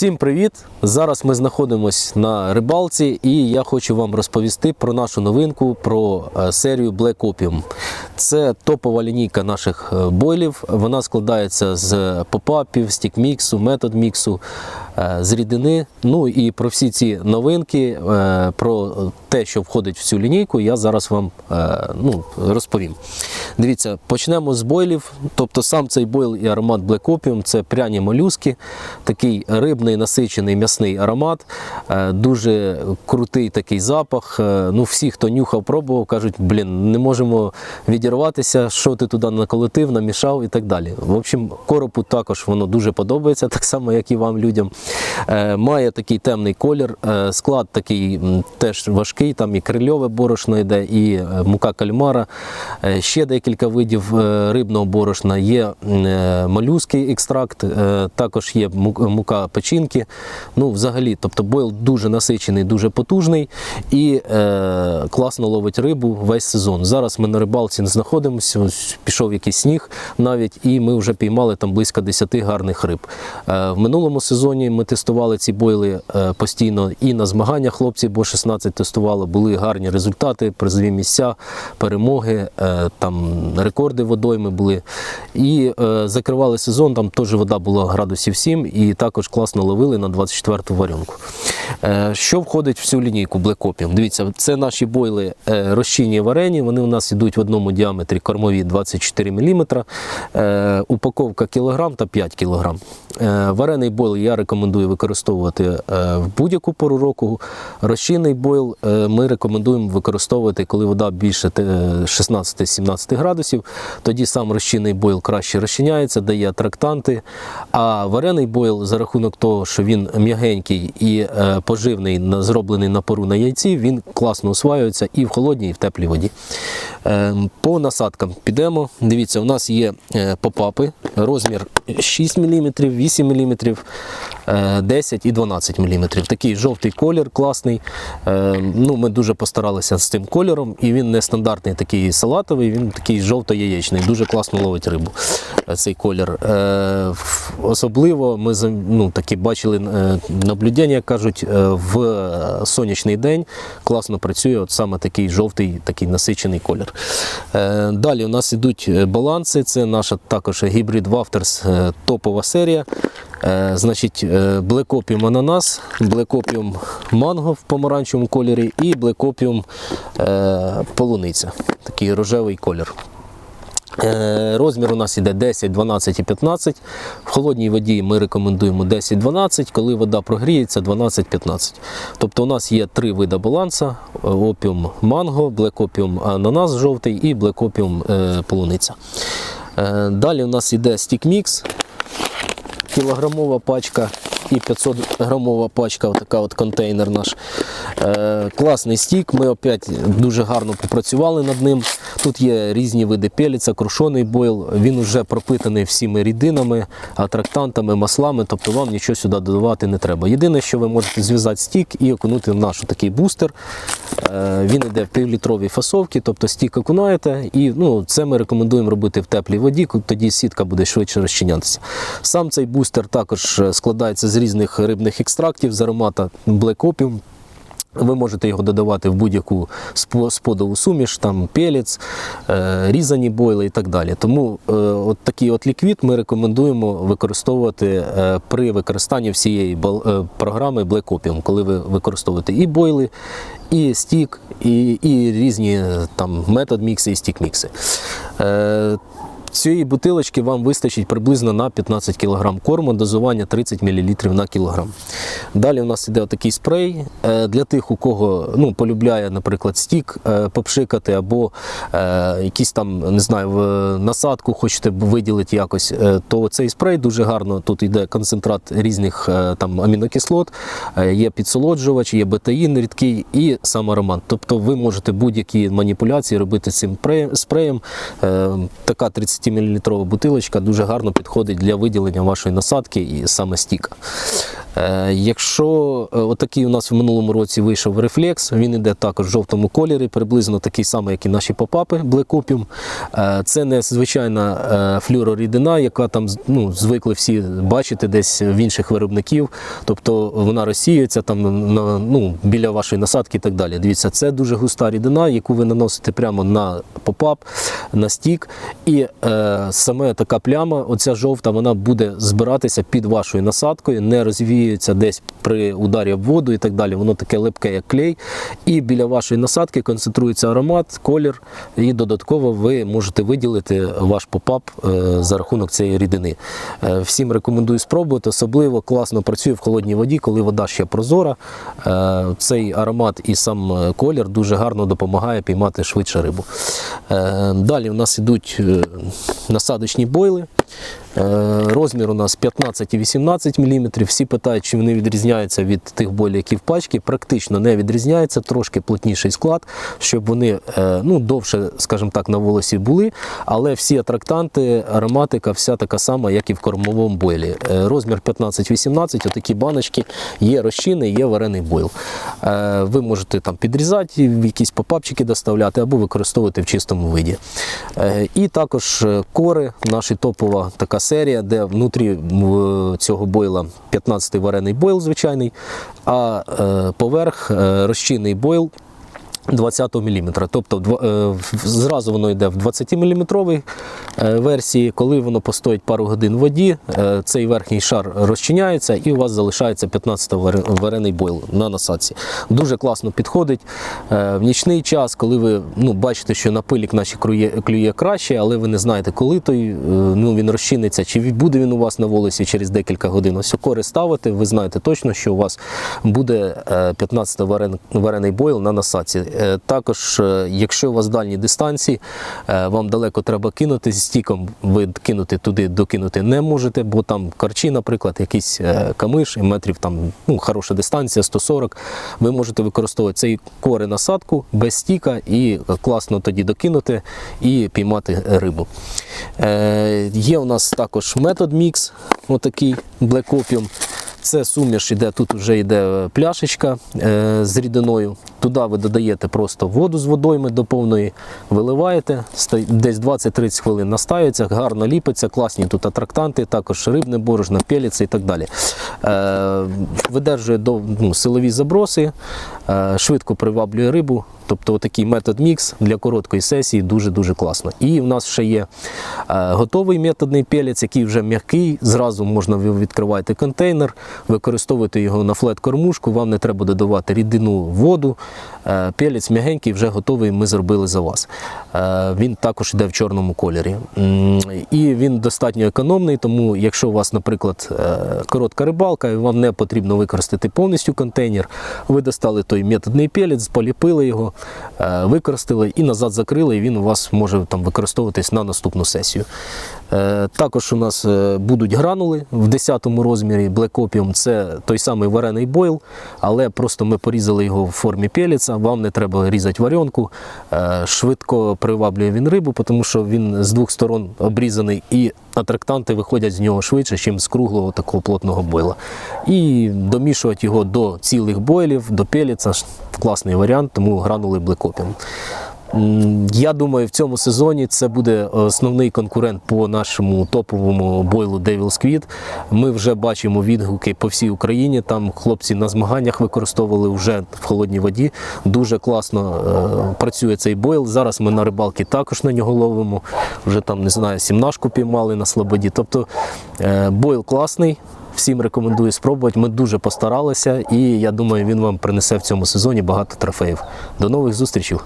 Всім привіт! Зараз ми знаходимося на рибалці, і я хочу вам розповісти про нашу новинку про е, серію Black Opium. Це топова лінійка наших е, бойлів. Вона складається з попапів, стікміксу, метод міксу, е, з рідини. Ну і про всі ці новинки, е, про те, що входить в цю лінійку, я зараз вам е, ну, розповім. Дивіться, почнемо з бойлів. Тобто сам цей бойл і аромат Black Opium – це пряні молюски, такий рибний насичений м'ясний аромат, е, дуже крутий такий запах. Е, Ну, всі, хто нюхав, пробував, кажуть, блін, не можемо відірватися, що ти туди наколотив, намішав і так далі. В общем, коропу також воно дуже подобається, так само, як і вам людям. Е, Має такий темний колір, е, склад такий теж важкий, там і крильове борошно йде, і е, мука кальмара, ще декілька видів рибного борошна, є м, е, екстракт, також є мука печінки. Ну, взагалі, тобто бойл дуже насичений, дуже потужний і класно ловить рибу весь сезон. Зараз ми на рибалці не знаходимося, пішов якийсь сніг навіть, і ми вже піймали там близько 10 гарних риб. В минулому сезоні ми тестували ці бойли е, постійно і на змаганнях хлопці, бо 16 тестували, були гарні результати, призові місця, перемоги, е, там рекорди водойми були. І е, закривали сезон, там теж вода була градусів 7 і також класно ловили на 24-ту варіонку. Що входить в цю лінійку Opium? Дивіться, це наші бойли розчинні варені. Вони у нас йдуть в одному діаметрі кормові 24 мм. Упаковка кілограм та 5 кг. Е, Варений бойл я рекомендую використовувати е, в будь-яку пору року. Розчинний бойл е, ми рекомендуємо використовувати, коли вода більше 16-17 градусів. Тоді сам розчинний бойл краще розчиняється, дає атрактанти. А варений бойл за рахунок того, що він м'ягенький і е, поживний, зроблений на пару на яйці, він класно усваюється і в холодній, і в теплій воді. Е, По насадкам підемо. Дивіться, у нас є е, попапи, розмір 6 мм, 8 мм, 10 і 12 мм. Такий жовтий колір класний. Е, Ну, ми дуже постаралися з цим кольором, і він не стандартний такий салатовий, він такий жовто-яєчний, дуже класно ловить рибу. е, Цей колір. Е, Особливо ми ну, такі бачили е, наблюдення, як кажуть, е, в е, сонячний день класно працює от саме такий жовтий, такий насичений колір. Е, Далі у нас ідуть е, баланси. Це наша також гібрид Wafters е, топова серія. Е, Значить, Opium ананас, Opium манго в помаранчевому кольорі і е, полуниця. Такий рожевий колір. Е, Розмір у нас іде 10, 12 і 15. В холодній воді ми рекомендуємо 10-12, коли вода прогріється 12-15. Тобто у нас є три види баланса: опіум манго, блек опіум ананас жовтий і блек опіум е, полуниця. Е, Далі у нас іде стік-мікс, кілограмова пачка і 500 грамова пачка, така от контейнер наш. Е, класний стік, ми опять дуже гарно попрацювали над ним. Тут є різні види пеліця, крушений бойл, він вже пропитаний всіми рідинами, атрактантами, маслами, тобто вам нічого сюди додавати не треба. Єдине, що ви можете зв'язати стік і окунути в наш такий бустер. Е, він йде в півлітровій фасовці, тобто стік окунаєте, і ну, це ми рекомендуємо робити в теплій воді, тоді сітка буде швидше розчинятися. Сам цей бустер також е, складається з різних рибних екстрактів, з аромата Black Opium. Ви можете його додавати в будь-яку сподову суміш, там пелець, е, різані бойли і так далі. Тому е, от такий от ліквід ми рекомендуємо використовувати е, при використанні всієї програми Black Opium, коли ви використовуєте і бойли, і стік, і, і різні там метод мікси і стік мікси. Цієї бутилочки вам вистачить приблизно на 15 кг корму, дозування 30 мл на кілограм. Далі у нас іде такий спрей е, для тих, у кого ну, полюбляє, наприклад, стік е, попшикати, або е, якісь там, не знаю, насадку хочете виділити якось, то цей спрей дуже гарно. Тут йде концентрат різних там амінокислот, є підсолоджувач, є бетаїн рідкий і сам аромат. Тобто ви можете будь-які маніпуляції робити цим спреєм. Така 30 мл бутилочка дуже гарно підходить для виділення вашої насадки і саме стіка. Е, Якщо е, отакий у нас в минулому році вийшов рефлекс, він іде також в жовтому кольорі, приблизно такий самий, як і наші попапи Black Opium. Е, Це не звичайна флюорорідина, яка там ну, звикли всі бачити десь в інших виробників. Тобто вона розсіюється там на, ну, біля вашої насадки і так далі. Дивіться, це дуже густа рідина, яку ви наносите прямо на попап, на стік. І саме така пляма, оця жовта, вона буде збиратися під вашою насадкою, не розвіюється десь при ударі об воду і так далі. Воно таке липке, як клей. І біля вашої насадки концентрується аромат, колір, і додатково ви можете виділити ваш попап е, за рахунок цієї рідини. Е, Всім рекомендую спробувати. Особливо класно працює в холодній воді, коли вода ще прозора. Е, Цей аромат і сам е, колір дуже гарно допомагає піймати швидше рибу. Е, Далі у нас йдуть е, насадочні бойли. Е, Розмір у нас 15 і 18 мм. Всі питають, чи вони відрізняються від тих бойлів, які в пачці. Практично не відрізняється, трошки плотніший склад, щоб вони е, ну, довше, скажімо так, на волосі були. Але всі атрактанти, ароматика, вся така сама, як і в кормовому бойлі. Е, Розмір 15-18, отакі баночки, є розчини, є варений бойл. Ви можете там підрізати, в якісь попапчики доставляти або використовувати в чистому виді. І також кори, наша топова така серія, де внутрі цього бойла 15-й варений бойл звичайний, а е, поверх е, розчинний бойл 20 мм. Тобто е, зразу воно йде в 20 мм версії. Коли воно постоїть пару годин в воді, е, цей верхній шар розчиняється і у вас залишається 15 варе- варений бойл на насадці. Дуже класно підходить е, в нічний час, коли ви ну, бачите, що напилік наші клює, клює краще, але ви не знаєте, коли той е, ну, він розчиниться, чи буде він у вас на волосі через декілька годин. Ось кори ставите, ви знаєте точно, що у вас буде е, 15 варен, варений бойл на насадці. Е, Також, е, якщо у вас дальні дистанції, е, вам далеко треба кинути зі стіком, ви кинути туди докинути не можете, бо там карчі, наприклад, якийсь камиш, і метрів там ну, хороша дистанція, 140. Ви можете використовувати цей кори насадку без стіка і класно тоді докинути і піймати рибу. Є у нас також метод мікс, отакий Black Opium. Це суміш іде, тут вже йде пляшечка е, з рідиною. Туди ви додаєте просто воду з водойми до повної, виливаєте, десь 20-30 хвилин настаюється, гарно ліпиться, класні тут атрактанти, також рибне борошно, пеліці і так далі. Е, видержує до, ну, силові заброси, е, швидко приваблює рибу. Тобто такий метод мікс для короткої сесії дуже-дуже класно. І в нас ще є е, готовий методний пелець, який вже м'який. Зразу можна ви відкриваєте контейнер, використовуєте його на флет-кормушку, вам не треба додавати рідину, воду. Е, Пелець м'ягенький, вже готовий, ми зробили за вас. Е, Він також йде в чорному кольорі. І він достатньо економний, тому якщо у вас, наприклад, е, коротка рибалка, і вам не потрібно використати повністю контейнер, ви достали той методний пелець, поліпили його, використали і назад закрили, і він у вас може там використовуватись на наступну сесію. Е, Також у нас е, будуть гранули в 10 розмірі Black Opium. Це той самий варений бойл, але просто ми порізали його в формі пеліца. Вам не треба різати варіонку. Е, Швидко приваблює він рибу, тому що він з двох сторон обрізаний і атрактанти виходять з нього швидше, ніж з круглого такого плотного бойла. І домішувати його до цілих бойлів, до пеліца. Класний варіант, тому гранули Black Opium. Я думаю, в цьому сезоні це буде основний конкурент по нашому топовому бойлу Devil's Squid. Ми вже бачимо відгуки по всій Україні. Там хлопці на змаганнях використовували вже в холодній воді. Дуже класно е, працює цей бойл. Зараз ми на рибалки також на нього ловимо. Вже там не знаю, сімнашку піймали на слободі. Тобто е, бойл класний. Всім рекомендую спробувати. Ми дуже постаралися, і я думаю, він вам принесе в цьому сезоні багато трофеїв. До нових зустрічей!